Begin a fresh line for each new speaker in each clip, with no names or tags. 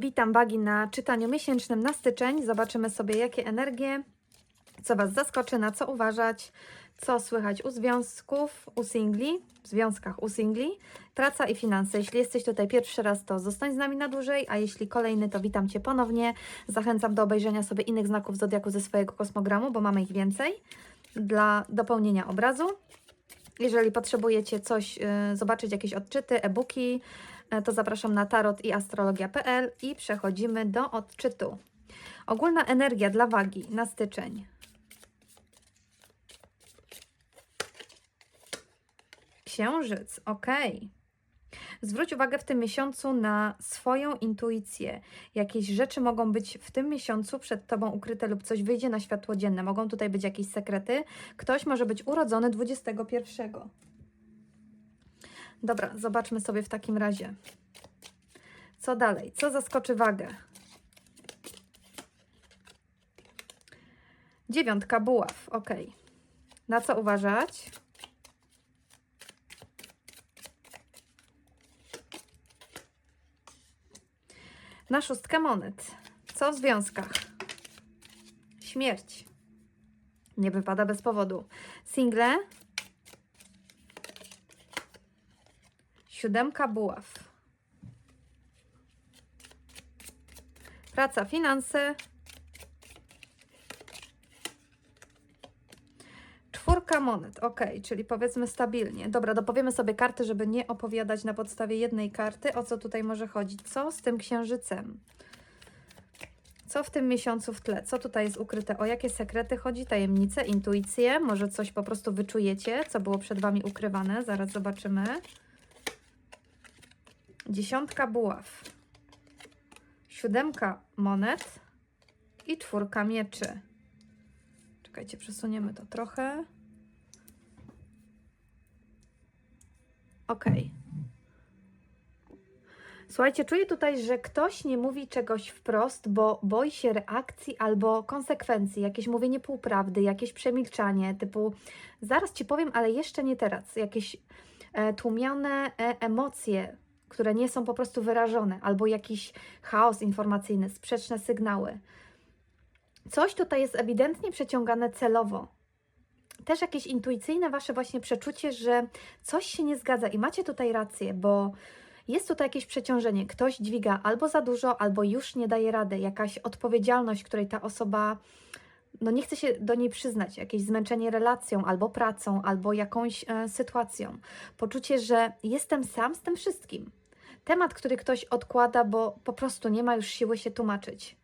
Witam Wagi na czytaniu miesięcznym na styczeń. Zobaczymy sobie, jakie energie, co Was zaskoczy, na co uważać, co słychać u związków, u singli, w związkach u singli, praca i finanse. Jeśli jesteś tutaj pierwszy raz, to zostań z nami na dłużej, a jeśli kolejny, to witam Cię ponownie. Zachęcam do obejrzenia sobie innych znaków zodiaku ze swojego kosmogramu, bo mamy ich więcej dla dopełnienia obrazu. Jeżeli potrzebujecie coś, y, zobaczyć jakieś odczyty, e-booki, to zapraszam na tarot i astrologia.pl i przechodzimy do odczytu. Ogólna energia dla wagi na styczeń. Księżyc, ok. Zwróć uwagę w tym miesiącu na swoją intuicję. Jakieś rzeczy mogą być w tym miesiącu przed Tobą ukryte lub coś wyjdzie na światło dzienne. Mogą tutaj być jakieś sekrety. Ktoś może być urodzony 21. Dobra, zobaczmy sobie w takim razie. Co dalej? Co zaskoczy wagę? Dziewiątka buław, ok. Na co uważać? Na szóstkę monet. Co w związkach? Śmierć. Nie wypada bez powodu. Single. Siódemka buław. Praca, finanse. Czwórka monet, ok, czyli powiedzmy stabilnie. Dobra, dopowiemy sobie karty, żeby nie opowiadać na podstawie jednej karty, o co tutaj może chodzić. Co z tym księżycem? Co w tym miesiącu w tle? Co tutaj jest ukryte? O jakie sekrety chodzi? Tajemnice, intuicje? Może coś po prostu wyczujecie, co było przed Wami ukrywane? Zaraz zobaczymy. Dziesiątka buław. Siódemka monet i czwórka mieczy. Czekajcie, przesuniemy to trochę. Ok. Słuchajcie, czuję tutaj, że ktoś nie mówi czegoś wprost, bo boi się reakcji albo konsekwencji, jakieś mówienie półprawdy, jakieś przemilczanie, typu zaraz ci powiem, ale jeszcze nie teraz. Jakieś e, tłumione e, emocje, które nie są po prostu wyrażone, albo jakiś chaos informacyjny, sprzeczne sygnały. Coś tutaj jest ewidentnie przeciągane celowo. Też jakieś intuicyjne wasze właśnie przeczucie, że coś się nie zgadza i macie tutaj rację, bo jest tutaj jakieś przeciążenie. Ktoś dźwiga albo za dużo, albo już nie daje rady. Jakaś odpowiedzialność, której ta osoba no nie chce się do niej przyznać, jakieś zmęczenie relacją, albo pracą, albo jakąś e, sytuacją. Poczucie, że jestem sam z tym wszystkim. Temat, który ktoś odkłada, bo po prostu nie ma już siły się tłumaczyć.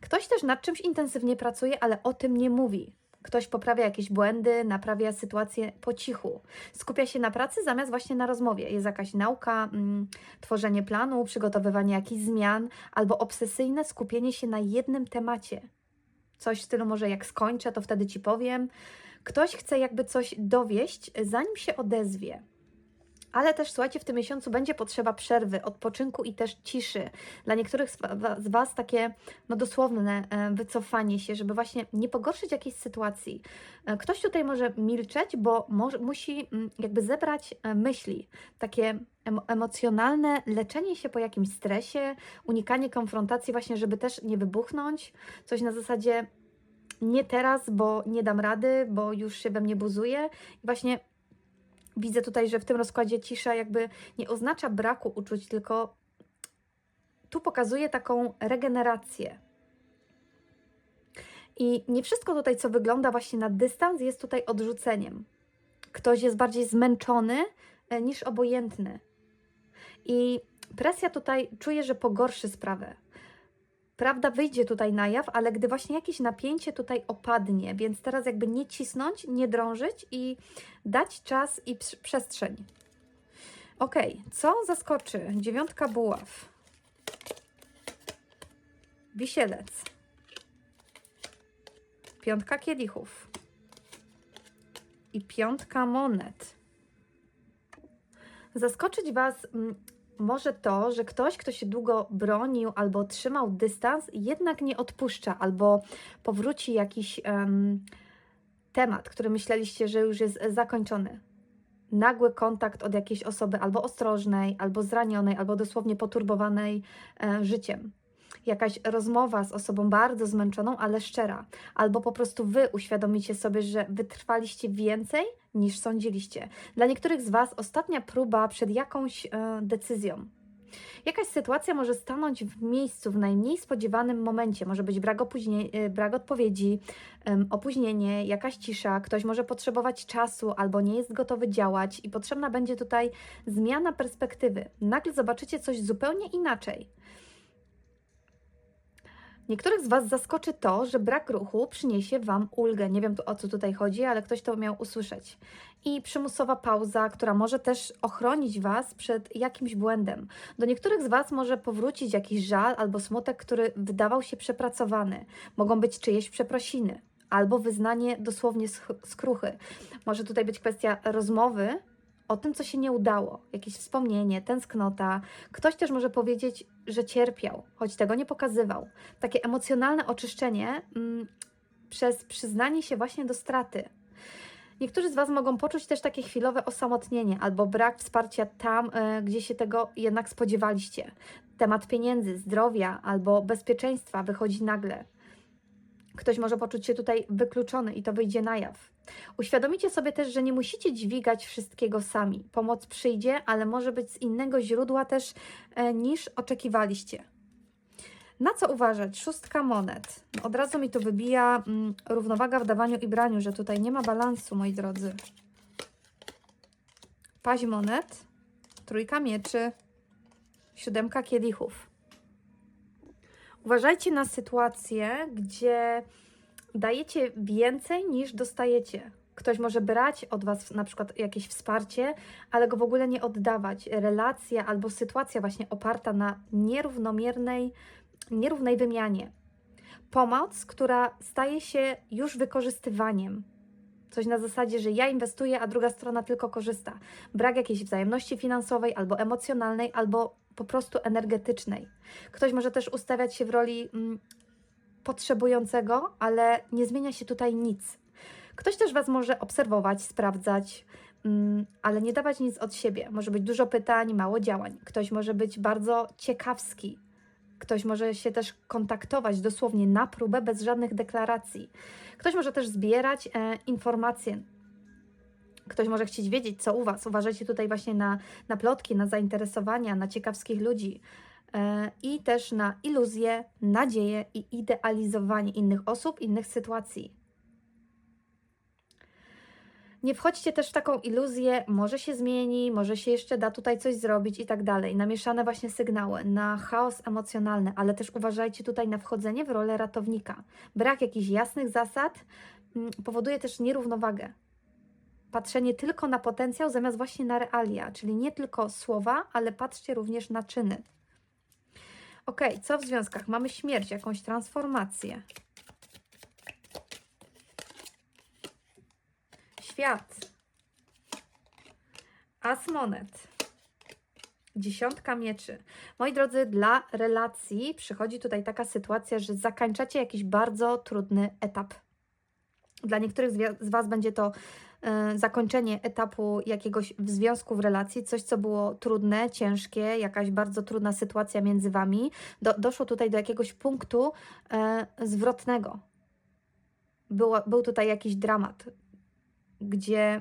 Ktoś też nad czymś intensywnie pracuje, ale o tym nie mówi. Ktoś poprawia jakieś błędy, naprawia sytuację po cichu. Skupia się na pracy zamiast właśnie na rozmowie. Jest jakaś nauka, mm, tworzenie planu, przygotowywanie jakichś zmian, albo obsesyjne skupienie się na jednym temacie. Coś w stylu może jak skończę, to wtedy ci powiem. Ktoś chce jakby coś dowieść, zanim się odezwie. Ale też słuchajcie, w tym miesiącu będzie potrzeba przerwy, odpoczynku i też ciszy. Dla niektórych z wa- z Was takie no dosłowne e, wycofanie się, żeby właśnie nie pogorszyć jakiejś sytuacji. E, Ktoś tutaj może milczeć, bo może, musi mm, jakby zebrać e, myśli, takie emo- emocjonalne leczenie się po jakimś stresie, unikanie konfrontacji właśnie, żeby też nie wybuchnąć. Coś na zasadzie nie teraz, bo nie dam rady, bo już się we mnie buzuje. I właśnie widzę tutaj, że w tym rozkładzie cisza jakby nie oznacza braku uczuć, tylko tu pokazuje taką regenerację. I nie wszystko tutaj, co wygląda właśnie na dystans, jest tutaj odrzuceniem. Ktoś jest bardziej zmęczony e, niż obojętny. I presja tutaj czuje, że pogorszy sprawę. Prawda wyjdzie tutaj na jaw, ale gdy właśnie jakieś napięcie tutaj opadnie, więc teraz jakby nie cisnąć, nie drążyć i dać czas i przestrzeń. Ok, co zaskoczy? Dziewiątka buław. Wisielec. Piątka kielichów. I piątka monet. Zaskoczyć Was mm, może to, że ktoś, kto się długo bronił albo trzymał dystans, jednak nie odpuszcza, albo powróci jakiś em, temat, który myśleliście, że już jest zakończony. Nagły kontakt od jakiejś osoby albo ostrożnej, albo zranionej, albo dosłownie poturbowanej e, życiem. jakaś rozmowa z osobą bardzo zmęczoną, ale szczera, albo po prostu Wy uświadomicie sobie, że wytrwaliście więcej niż sądziliście. Dla niektórych z Was ostatnia próba przed jakąś e, decyzją. Jakaś sytuacja może stanąć w miejscu w najmniej spodziewanym momencie. Może być brak, opóźnie, e, brak odpowiedzi, opóźnienie, jakaś cisza, ktoś może potrzebować czasu albo nie jest gotowy działać i potrzebna będzie tutaj zmiana perspektywy. Nagle zobaczycie coś zupełnie inaczej. Niektórych z Was zaskoczy to, że brak ruchu przyniesie Wam ulgę. Nie wiem o co tutaj chodzi, ale ktoś to miał usłyszeć. I przymusowa pauza, która może też ochronić Was przed jakimś błędem. Do niektórych z Was może powrócić jakiś żal albo smutek, który wydawał się przepracowany. Mogą być czyjeś przeprosiny albo wyznanie dosłownie skruchy. Może tutaj być kwestia rozmowy o tym, co się nie udało, jakieś wspomnienie, tęsknota. Ktoś też może powiedzieć, że cierpiał, choć tego nie pokazywał. Takie emocjonalne oczyszczenie mm, przez przyznanie się właśnie do straty. Niektórzy z Was mogą poczuć też takie chwilowe osamotnienie albo brak wsparcia tam, e, gdzie się tego jednak spodziewaliście. Temat pieniędzy, zdrowia albo bezpieczeństwa wychodzi nagle. Ktoś może poczuć się tutaj wykluczony i to wyjdzie na jaw. Uświadomicie sobie też, że nie musicie dźwigać wszystkiego sami. Pomoc przyjdzie, ale może być z innego źródła też e, niż oczekiwaliście. Na co uważać? Szóstka monet. Od razu mi tu wybija mm, równowaga w dawaniu i braniu, że tutaj nie ma balansu, moi drodzy. Paź monet, trójka mieczy, siódemka kielichów. Uważajcie na sytuacje, gdzie dajecie więcej niż dostajecie. Ktoś może brać od Was na przykład jakieś wsparcie, ale go w ogóle nie oddawać. Relacja albo sytuacja właśnie oparta na nierównomiernej, nierównej wymianie. Pomoc, która staje się już wykorzystywaniem. Coś na zasadzie, że ja inwestuję, a druga strona tylko korzysta. Brak jakiejś wzajemności finansowej, albo emocjonalnej, albo po prostu energetycznej. Ktoś może też ustawiać się w roli mm, potrzebującego, ale nie zmienia się tutaj nic. Ktoś też Was może obserwować, sprawdzać, mm, ale nie dawać nic od siebie. Może być dużo pytań, mało działań. Ktoś może być bardzo ciekawski. Ktoś może się też kontaktować dosłownie na próbę, bez żadnych deklaracji. Ktoś może też zbierać e, informacje. Ktoś może chcieć wiedzieć, co u Was. Uważajcie tutaj właśnie na, na plotki, na zainteresowania, na ciekawskich ludzi e, i też na iluzje, nadzieję i idealizowanie innych osób, innych sytuacji. Nie wchodźcie też w taką iluzję, może się zmieni, może się jeszcze da tutaj coś zrobić i tak dalej. Namieszane właśnie sygnały, na chaos emocjonalny, ale też uważajcie tutaj na wchodzenie w rolę ratownika. Brak jakichś jasnych zasad mm, powoduje też nierównowagę. Patrzenie tylko na potencjał zamiast właśnie na realia, czyli nie tylko słowa, ale patrzcie również na czyny. Ok, co w związkach? Mamy śmierć, jakąś transformację. Świat. As monet. Dziesiątka mieczy. Moi drodzy, dla relacji przychodzi tutaj taka sytuacja, że zakończacie jakiś bardzo trudny etap. Dla niektórych z Was będzie to zakończenie etapu jakiegoś w związku, w relacji, coś, co było trudne, ciężkie, jakaś bardzo trudna sytuacja między Wami. Do, doszło tutaj do jakiegoś punktu e, zwrotnego. Było, był tutaj jakiś dramat, gdzie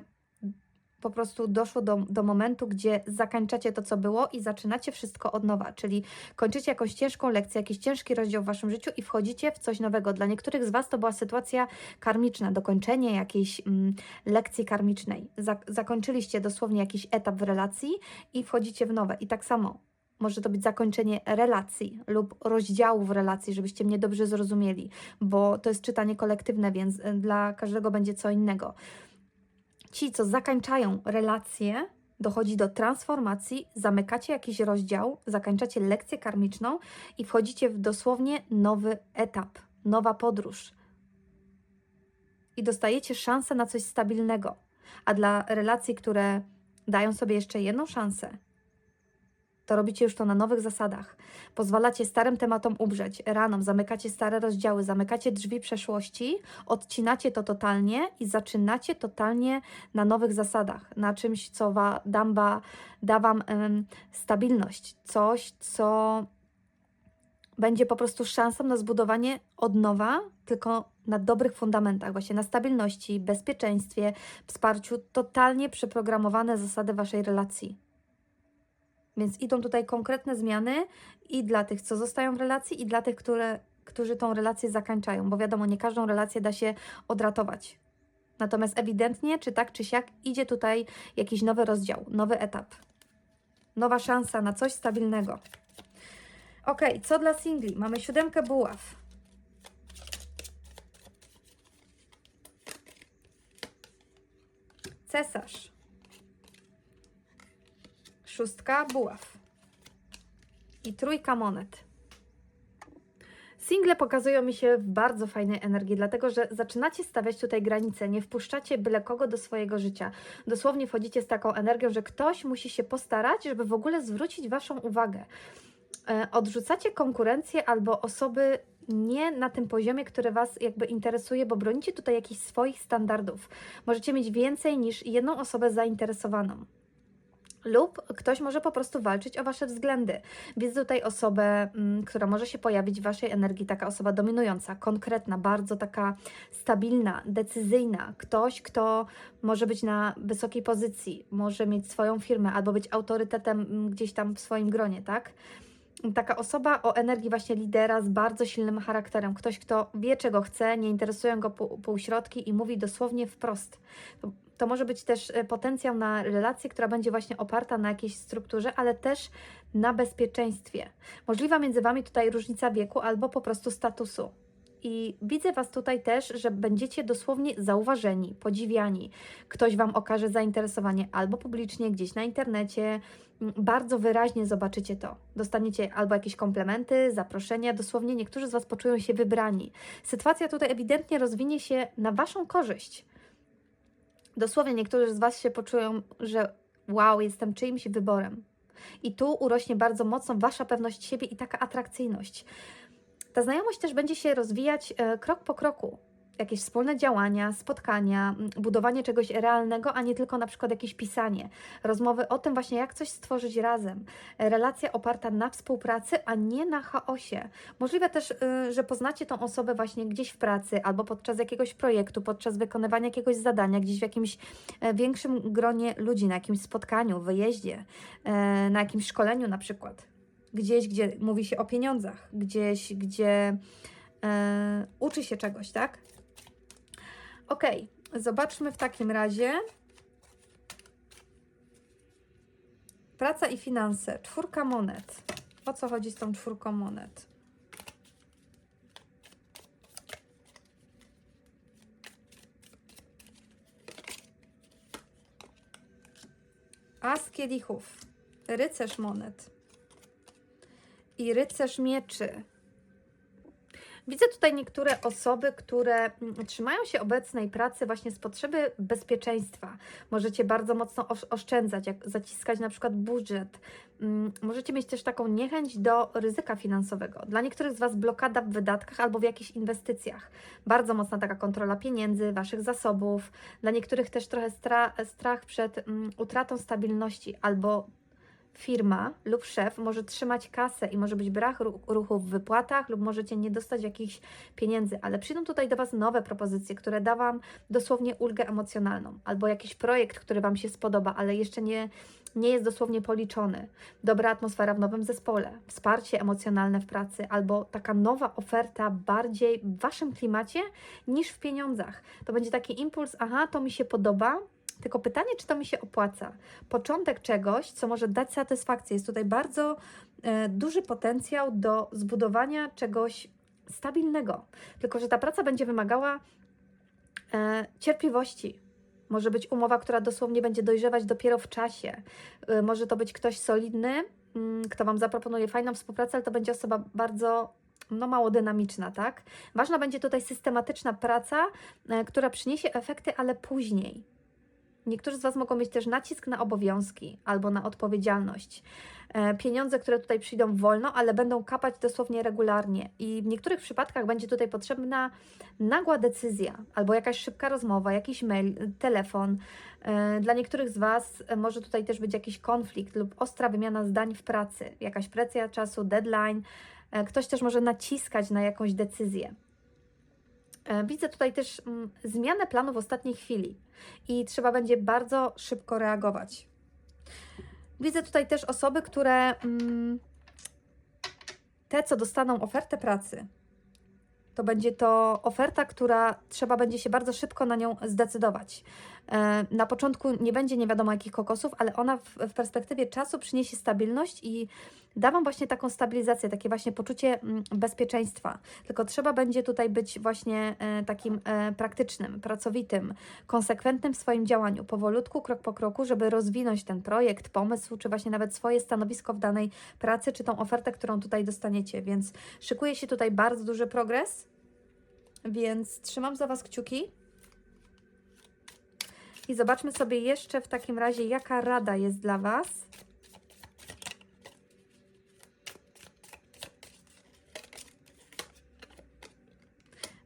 po prostu doszło do, do momentu, gdzie zakończacie to, co było i zaczynacie wszystko od nowa, czyli kończycie jakąś ciężką lekcję, jakiś ciężki rozdział w Waszym życiu i wchodzicie w coś nowego. Dla niektórych z Was to była sytuacja karmiczna, dokończenie jakiejś mm, lekcji karmicznej. Zak- zakończyliście dosłownie jakiś etap w relacji i wchodzicie w nowe. I tak samo może to być zakończenie relacji lub rozdziału w relacji, żebyście mnie dobrze zrozumieli, bo to jest czytanie kolektywne, więc y, dla każdego będzie co innego. Ci, co zakończają relacje, dochodzi do transformacji, zamykacie jakiś rozdział, zakończacie lekcję karmiczną i wchodzicie w dosłownie nowy etap, nowa podróż. I dostajecie szansę na coś stabilnego. A dla relacji, które dają sobie jeszcze jedną szansę, to robicie już to na nowych zasadach. Pozwalacie starym tematom umrzeć, ranom, zamykacie stare rozdziały, zamykacie drzwi przeszłości, odcinacie to totalnie i zaczynacie totalnie na nowych zasadach, na czymś, co wa, damba, da Wam em, stabilność, coś, co będzie po prostu szansą na zbudowanie od nowa, tylko na dobrych fundamentach, właśnie na stabilności, bezpieczeństwie, wsparciu, totalnie przeprogramowane zasady Waszej relacji. Więc idą tutaj konkretne zmiany i dla tych, co zostają w relacji, i dla tych, które, którzy tą relację zakończają, bo wiadomo, nie każdą relację da się odratować. Natomiast ewidentnie, czy tak, czy siak, idzie tutaj jakiś nowy rozdział, nowy etap, nowa szansa na coś stabilnego. Ok, co dla singli? Mamy siódemkę buław. Cesarz. Szóstka buław. I trójka monet. Single pokazują mi się w bardzo fajnej energii, dlatego że zaczynacie stawiać tutaj granice, nie wpuszczacie byle kogo do swojego życia. Dosłownie wchodzicie z taką energią, że ktoś musi się postarać, żeby w ogóle zwrócić Waszą uwagę. E, Odrzucacie konkurencję albo osoby nie na tym poziomie, który Was jakby interesuje, bo bronicie tutaj jakichś swoich standardów. Możecie mieć więcej niż jedną osobę zainteresowaną. Lub ktoś może po prostu walczyć o Wasze względy. Widzę tutaj osobę, mm, która może się pojawić w Waszej energii, taka osoba dominująca, konkretna, bardzo taka stabilna, decyzyjna. Ktoś, kto może być na wysokiej pozycji, może mieć swoją firmę albo być autorytetem mm, gdzieś tam w swoim gronie, tak? Taka osoba o energii właśnie lidera z bardzo silnym charakterem. Ktoś, kto wie, czego chce, nie interesują go pół- półśrodki i mówi dosłownie wprost. To, może być też e, potencjał na relację, która będzie właśnie oparta na jakiejś strukturze, ale też na bezpieczeństwie. Możliwa między Wami tutaj różnica wieku albo po prostu statusu. I widzę Was tutaj też, że będziecie dosłownie zauważeni, podziwiani. Ktoś Wam okaże zainteresowanie albo publicznie, gdzieś na internecie. Mm, Bardzo wyraźnie zobaczycie to. Dostaniecie albo jakieś komplementy, zaproszenia. Dosłownie niektórzy z Was poczują się wybrani. Sytuacja tutaj ewidentnie rozwinie się na Waszą korzyść. Dosłownie niektórzy z Was się poczują, że wow, jestem czyimś wyborem. I tu urośnie bardzo mocno Wasza pewność siebie i taka atrakcyjność. Ta znajomość też będzie się rozwijać e, krok po kroku. Jakieś wspólne działania, spotkania, m, budowanie czegoś realnego, a nie tylko na przykład jakieś pisanie. Rozmowy o tym właśnie, jak coś stworzyć razem. Relacja oparta na współpracy, a nie na chaosie. Możliwe też, y, że poznacie tą osobę właśnie gdzieś w pracy albo podczas jakiegoś projektu, podczas wykonywania jakiegoś zadania, gdzieś w jakimś e, większym gronie ludzi, na jakimś spotkaniu, wyjeździe, e, na jakimś szkoleniu na przykład gdzieś, gdzie mówi się o pieniądzach, gdzieś, gdzie e, uczy się czegoś, tak? Ok, zobaczmy w takim razie. Praca i finanse. Czwórka monet. O co chodzi z tą czwórką monet? As kielichów. Rycerz monet i rycerz mieczy. Widzę tutaj niektóre osoby, które mm, trzymają się obecnej pracy właśnie z potrzeby bezpieczeństwa. Możecie bardzo mocno osz- oszczędzać, jak zaciskać na przykład budżet. Mm, Możecie mieć też taką niechęć do ryzyka finansowego. Dla niektórych z Was blokada w wydatkach albo w jakichś inwestycjach. Bardzo mocna taka kontrola pieniędzy, Waszych zasobów. Dla niektórych też trochę stra- strach przed mm, utratą stabilności albo firma lub szef może trzymać kasę i może być brak ru- ruchu w wypłatach, lub możecie nie dostać jakichś pieniędzy, ale przyjdą tutaj do Was nowe propozycje, które da Wam dosłownie ulgę emocjonalną, albo jakiś projekt, który Wam się spodoba, ale jeszcze nie, nie jest dosłownie policzony. Dobra atmosfera w nowym zespole, wsparcie emocjonalne w pracy, albo taka nowa oferta bardziej w Waszym klimacie niż w pieniądzach. To będzie taki impuls, aha, to mi się podoba, tylko pytanie, czy to mi się opłaca. Początek czegoś, co może dać satysfakcję. Jest tutaj bardzo e, duży potencjał do zbudowania czegoś stabilnego. Tylko, że ta praca będzie wymagała e, cierpliwości. Może być umowa, która dosłownie będzie dojrzewać dopiero w czasie. E, może to być ktoś solidny, mm, kto Wam zaproponuje fajną współpracę, ale to będzie osoba bardzo no mało dynamiczna, tak? Ważna będzie tutaj systematyczna praca, e, która przyniesie efekty, ale później. Niektórzy z Was mogą mieć też nacisk na obowiązki albo na odpowiedzialność. E, Pieniądze, które tutaj przyjdą wolno, ale będą kapać dosłownie regularnie. I w niektórych przypadkach będzie tutaj potrzebna nagła decyzja albo jakaś szybka rozmowa, jakiś mail, telefon. E, Dla niektórych z Was e, może tutaj też być jakiś konflikt lub ostra wymiana zdań w pracy, jakaś presja czasu, deadline. Ktoś też może naciskać na jakąś decyzję. E, Widzę tutaj też mm, zmianę planu w ostatniej chwili i trzeba będzie bardzo szybko reagować. Widzę tutaj też osoby, które mm, te, co dostaną ofertę pracy, to będzie to oferta, która trzeba będzie się bardzo szybko na nią zdecydować. E, Na początku nie będzie nie wiadomo jakich kokosów, ale ona w, w perspektywie czasu przyniesie stabilność i da Wam właśnie taką stabilizację, takie właśnie poczucie mm, bezpieczeństwa. Tylko trzeba będzie tutaj być właśnie e, takim e, praktycznym, pracowitym, konsekwentnym w swoim działaniu, powolutku, krok po kroku, żeby rozwinąć ten projekt, pomysł, czy właśnie nawet swoje stanowisko w danej pracy, czy tą ofertę, którą tutaj dostaniecie. Więc szykuje się tutaj bardzo duży progres, więc trzymam za Was kciuki. I zobaczmy sobie jeszcze w takim razie, jaka rada jest dla Was.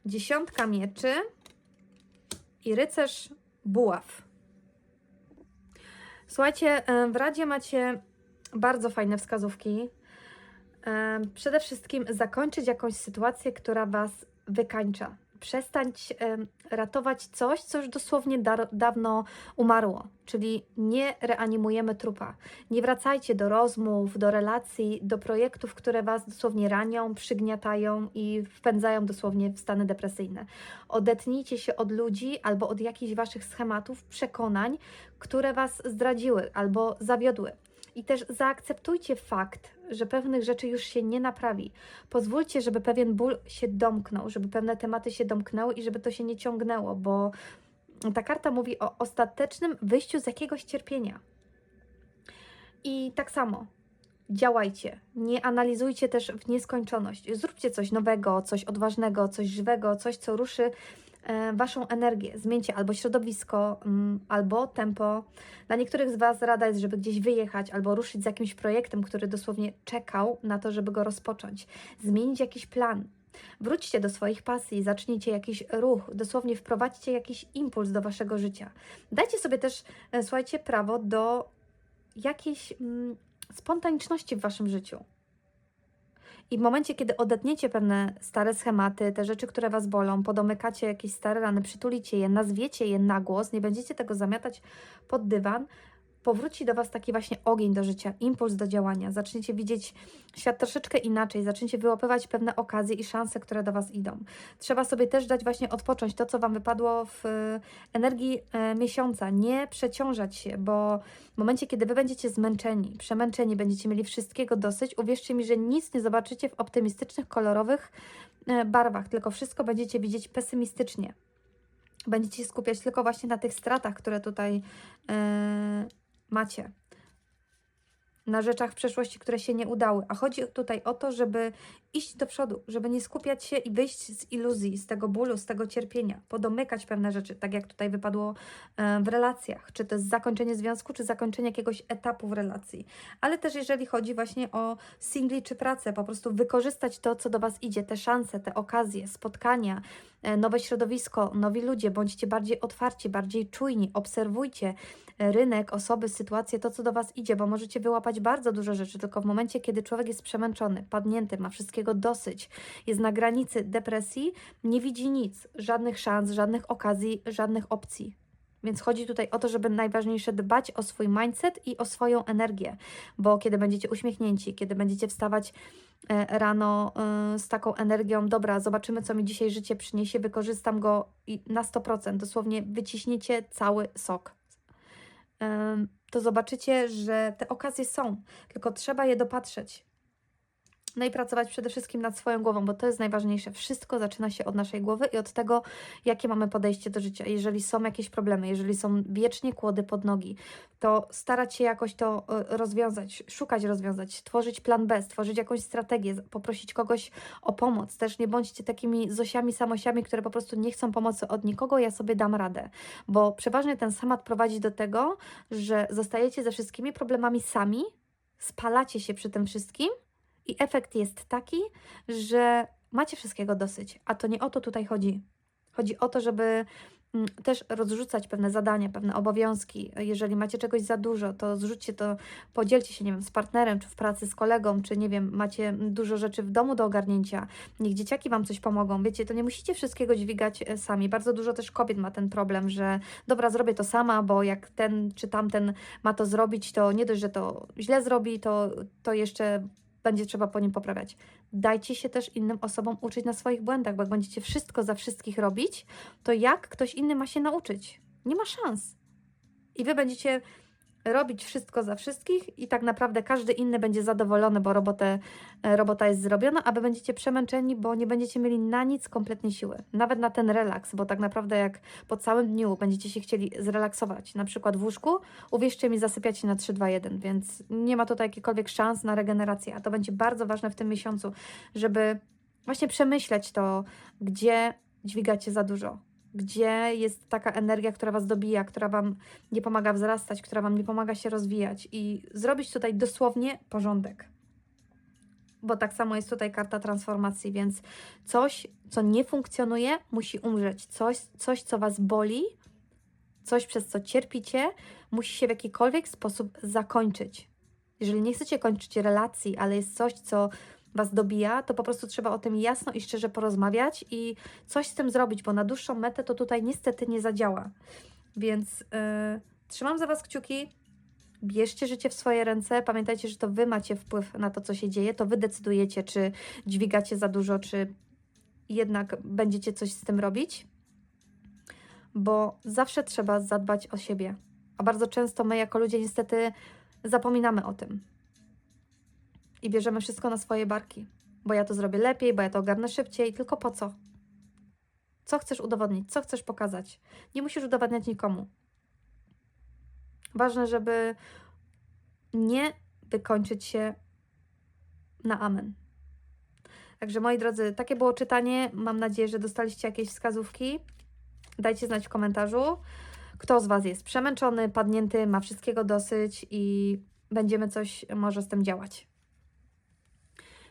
Dziesiątka mieczy i rycerz buław. Słuchajcie, e, w Radzie macie bardzo fajne wskazówki. E, Przede wszystkim zakończyć jakąś sytuację, która Was wykańcza. Przestać ratować coś, co już dosłownie dar, dawno umarło, czyli nie reanimujemy trupa. Nie wracajcie do rozmów, do relacji, do projektów, które Was dosłownie ranią, przygniatają i wpędzają dosłownie w stany depresyjne. Odetnijcie się od ludzi albo od jakichś Waszych schematów, przekonań, które Was zdradziły albo zawiodły. I też zaakceptujcie fakt, że pewnych rzeczy już się nie naprawi. Pozwólcie, żeby pewien ból się domknął, żeby pewne tematy się domknęły i żeby to się nie ciągnęło, bo ta karta mówi o ostatecznym wyjściu z jakiegoś cierpienia. I tak samo. Działajcie, nie analizujcie też w nieskończoność. Zróbcie coś nowego, coś odważnego, coś żywego, coś, co ruszy Waszą energię. Zmieńcie albo środowisko, mm, albo tempo. Dla niektórych z Was rada jest, żeby gdzieś wyjechać albo ruszyć z jakimś projektem, który dosłownie czekał na to, żeby go rozpocząć. Zmienić jakiś plan. Wróćcie do swoich pasji, zacznijcie jakiś ruch, dosłownie wprowadźcie jakiś impuls do Waszego życia. Dajcie sobie też, e, słuchajcie, prawo do jakiejś mm, spontaniczności w Waszym życiu. I w momencie, kiedy odetniecie pewne stare schematy, te rzeczy, które Was bolą, podomykacie jakieś stare rany, przytulicie je, nazwiecie je na głos, nie będziecie tego zamiatać pod dywan, powróci do Was taki właśnie ogień do życia, impuls do działania. Zaczniecie widzieć świat troszeczkę inaczej, zaczniecie wyłapywać pewne okazje i szanse, które do Was idą. Trzeba sobie też dać właśnie odpocząć to, co Wam wypadło w e, energii e, miesiąca. Nie przeciążać się, bo w momencie, kiedy Wy będziecie zmęczeni, przemęczeni, będziecie mieli wszystkiego dosyć, uwierzcie mi, że nic nie zobaczycie w optymistycznych, kolorowych e, barwach, tylko wszystko będziecie widzieć pesymistycznie. Będziecie się skupiać tylko właśnie na tych stratach, które tutaj e, macie. Na rzeczach w przeszłości, które się nie udały. A chodzi tutaj o to, żeby iść do przodu, żeby nie skupiać się i wyjść z iluzji, z tego bólu, z tego cierpienia, podomykać pewne rzeczy, tak jak tutaj wypadło e, w relacjach. Czy to jest zakończenie związku, czy zakończenie jakiegoś etapu w relacji. Ale też jeżeli chodzi właśnie o singli czy pracę, po prostu wykorzystać to, co do Was idzie, te szanse, te okazje, spotkania, e, nowe środowisko, nowi ludzie, bądźcie bardziej otwarci, bardziej czujni, obserwujcie rynek, osoby, sytuacje, to co do Was idzie, bo możecie wyłapać bardzo dużo rzeczy, tylko w momencie, kiedy człowiek jest przemęczony, padnięty, ma wszystkiego dosyć, jest na granicy depresji, nie widzi nic, żadnych szans, żadnych okazji, żadnych opcji. Więc chodzi tutaj o to, żeby najważniejsze dbać o swój mindset i o swoją energię, bo kiedy będziecie uśmiechnięci, kiedy będziecie wstawać e, rano y, z taką energią, dobra, zobaczymy, co mi dzisiaj życie przyniesie, wykorzystam go na 100%, dosłownie wyciśniecie cały sok. To zobaczycie, że te okazje są, tylko trzeba je dopatrzeć. No i pracować przede wszystkim nad swoją głową, bo to jest najważniejsze. Wszystko zaczyna się od naszej głowy i od tego, jakie mamy podejście do życia. Jeżeli są jakieś problemy, jeżeli są wiecznie kłody pod nogi, to starać się jakoś to e, rozwiązać, szukać rozwiązać, tworzyć plan B, stworzyć jakąś strategię, poprosić kogoś o pomoc. Też nie bądźcie takimi zosiami, samosiami, które po prostu nie chcą pomocy od nikogo, ja sobie dam radę. Bo przeważnie ten schemat prowadzi do tego, że zostajecie ze wszystkimi problemami sami, spalacie się przy tym wszystkim i efekt jest taki, że macie wszystkiego dosyć, a to nie o to tutaj chodzi. Chodzi o to, żeby mm, też rozrzucać pewne zadania, pewne obowiązki. Jeżeli macie czegoś za dużo, to zrzućcie to, podzielcie się, nie wiem, z partnerem, czy w pracy z kolegą, czy nie wiem, macie dużo rzeczy w domu do ogarnięcia. Niech dzieciaki Wam coś pomogą. Wiecie, to nie musicie wszystkiego dźwigać e, sami. Bardzo dużo też kobiet ma ten problem, że dobra, zrobię to sama, bo jak ten czy tamten ma to zrobić, to nie dość, że to źle zrobi, to, to jeszcze będzie trzeba po nim poprawiać. Dajcie się też innym osobom uczyć na swoich błędach, bo jak będziecie wszystko za wszystkich robić, to jak ktoś inny ma się nauczyć? Nie ma szans. I wy będziecie robić wszystko za wszystkich i tak naprawdę każdy inny będzie zadowolony, bo robotę, e, robota jest zrobiona, a wy będziecie przemęczeni, bo nie będziecie mieli na nic kompletnie siły. Nawet na ten relaks, bo tak naprawdę jak po całym dniu będziecie się chcieli zrelaksować, na przykład w łóżku, uwierzcie mi, zasypiacie na 3, 2, 1, więc nie ma tutaj jakichkolwiek szans na regenerację, a to będzie bardzo ważne w tym miesiącu, żeby właśnie przemyśleć to, gdzie dźwigacie za dużo, gdzie jest taka energia, która Was dobija, która Wam nie pomaga wzrastać, która Wam nie pomaga się rozwijać i zrobić tutaj dosłownie porządek. Bo tak samo jest tutaj karta transformacji, więc coś, co nie funkcjonuje, musi umrzeć. Coś, coś co Was boli, coś, przez co cierpicie, musi się w jakikolwiek sposób zakończyć. Jeżeli nie chcecie kończyć relacji, ale jest coś, co Was dobija, to po prostu trzeba o tym jasno i szczerze porozmawiać i coś z tym zrobić, bo na dłuższą metę to tutaj niestety nie zadziała. Więc yy, trzymam za Was kciuki. Bierzcie życie w swoje ręce. Pamiętajcie, że to Wy macie wpływ na to, co się dzieje. To Wy decydujecie, czy dźwigacie za dużo, czy jednak będziecie coś z tym robić. Bo zawsze trzeba zadbać o siebie. A bardzo często my, jako ludzie, niestety zapominamy o tym i bierzemy wszystko na swoje barki. Bo ja to zrobię lepiej, bo ja to ogarnę szybciej, tylko po co? Co chcesz udowodnić? Co chcesz pokazać? Nie musisz udowadniać nikomu. Ważne, żeby nie wykończyć się na amen. Także moi drodzy, takie było czytanie. Mam nadzieję, że dostaliście jakieś wskazówki. Dajcie znać w komentarzu, kto z Was jest przemęczony, padnięty, ma wszystkiego dosyć i będziemy coś może z tym działać.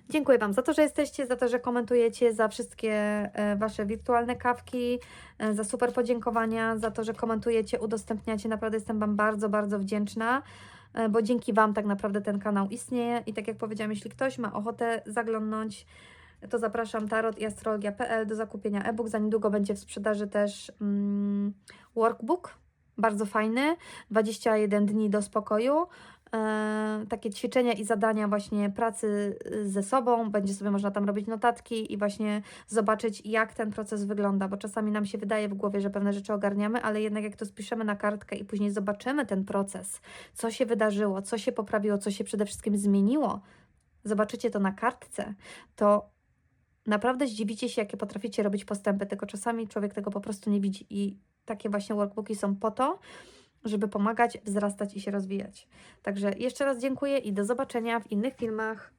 Dziękuję Wam za to, że jesteście, za to, że komentujecie, za wszystkie e, Wasze wirtualne kawki, e, za super podziękowania, za to, że komentujecie, udostępniacie. Naprawdę jestem Wam bardzo, bardzo wdzięczna, e, bo dzięki Wam tak naprawdę ten kanał istnieje. I tak jak powiedziałam, jeśli ktoś ma ochotę zaglądnąć, to zapraszam tarot i astrologia.pl do zakupienia e-book. Za niedługo będzie w sprzedaży też mm, workbook, bardzo fajny, 21 dni do spokoju takie ćwiczenia i zadania właśnie pracy y, ze sobą. Będzie sobie można tam robić notatki i właśnie zobaczyć, jak ten proces wygląda, bo czasami nam się wydaje w głowie, że pewne rzeczy ogarniamy, ale jednak jak to spiszemy na kartkę i później zobaczymy ten proces, co się wydarzyło, co się poprawiło, co się przede wszystkim zmieniło, zobaczycie to na kartce, to naprawdę zdziwicie się, jakie potraficie robić postępy, tylko czasami człowiek tego po prostu nie widzi i takie właśnie workbooki są po to, żeby pomagać, wzrastać i się rozwijać. Także jeszcze raz dziękuję i do zobaczenia w innych filmach.